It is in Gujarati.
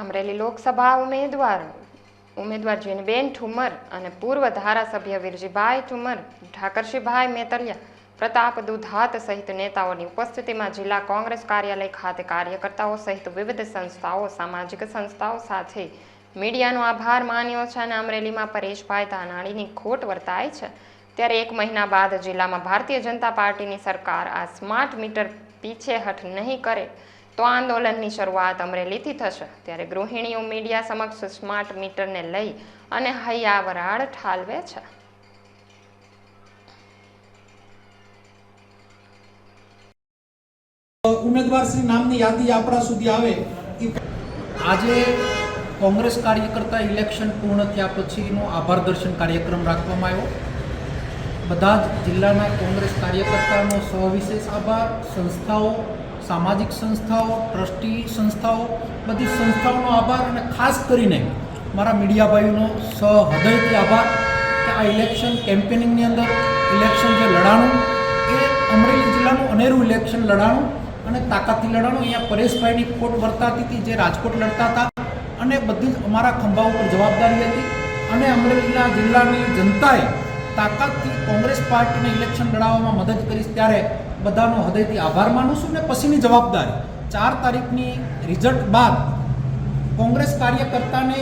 અમરેલી લોકસભા ઉમેદવાર ઉમેદવાર જીનબેન ઠુમર અને પૂર્વ ધારાસભ્ય વીરજીભાઈ ઠુમર ઠાકરશીભાઈ મેતલિયા, પ્રતાપ દુધાત સહિત નેતાઓની ઉપસ્થિતિમાં જિલ્લા કોંગ્રેસ કાર્યાલય ખાતે કાર્યકર્તાઓ સહિત વિવિધ સંસ્થાઓ, સામાજિક સંસ્થાઓ સાથે મીડિયાનો આભાર માન્યો છે અને અમરેલીમાં પરેશભાઈ ધાનાણીની ખોટ વર્તાય છે. ત્યારે એક મહિના બાદ જિલ્લામાં ભારતીય જનતા પાર્ટીની સરકાર આ સ્માર્ટ મીટર પીછેહઠ નહીં કરે. તો આંદોલનની શરૂઆત અમરેલીથી થશે ત્યારે ગૃહિણીઓ મીડિયા સમક્ષ સ્માર્ટ મીટરને લઈ અને હૈયા વરાળ ઠાલવે છે. ઉમેદવારશ્રી નામની યાદી આપણા સુધી આવે. આજે કોંગ્રેસ કાર્યકર્તા ઇલેક્શન પૂર્ણ થયા પછીનો આભાર દર્શન કાર્યક્રમ રાખવામાં આવ્યો. બધા જ જિલ્લાના કોંગ્રેસ કાર્યકર્તાનો સવિશેષ આભાર. સંસ્થાઓ સામાજિક સંસ્થાઓ, ટ્રસ્ટી સંસ્થાઓ, બધી સંસ્થાઓનો આભાર અને ખાસ કરીને મારા મીડિયા ભાઈઓનો સહૃદયથી આભાર કે આ ઇલેક્શન કેમ્પેનિંગની અંદર ઇલેક્શન જે લડાણું, એ અમરેલી જિલ્લાનું અનેરું ઇલેક્શન લડાણું અને તાકાતથી લડાણું. અહીંયા પરેશભાઈની ખોટ વર્તાતી હતી, જે રાજકોટ લડતા હતા અને બધી જ અમારા ખંભા ઉપર જવાબદારી હતી અને અમરેલીના જિલ્લાની જનતાએ તાકાતથી કોંગ્રેસ પાર્ટીને ઇલેક્શન લડાવવામાં મદદ કરીશ ત્યારે બધાનો હૃદયથી આભાર માનું છું ને પછીની જવાબદારી. ચાર તારીખની રિઝલ્ટ બાદ કોંગ્રેસ કાર્યકર્તાને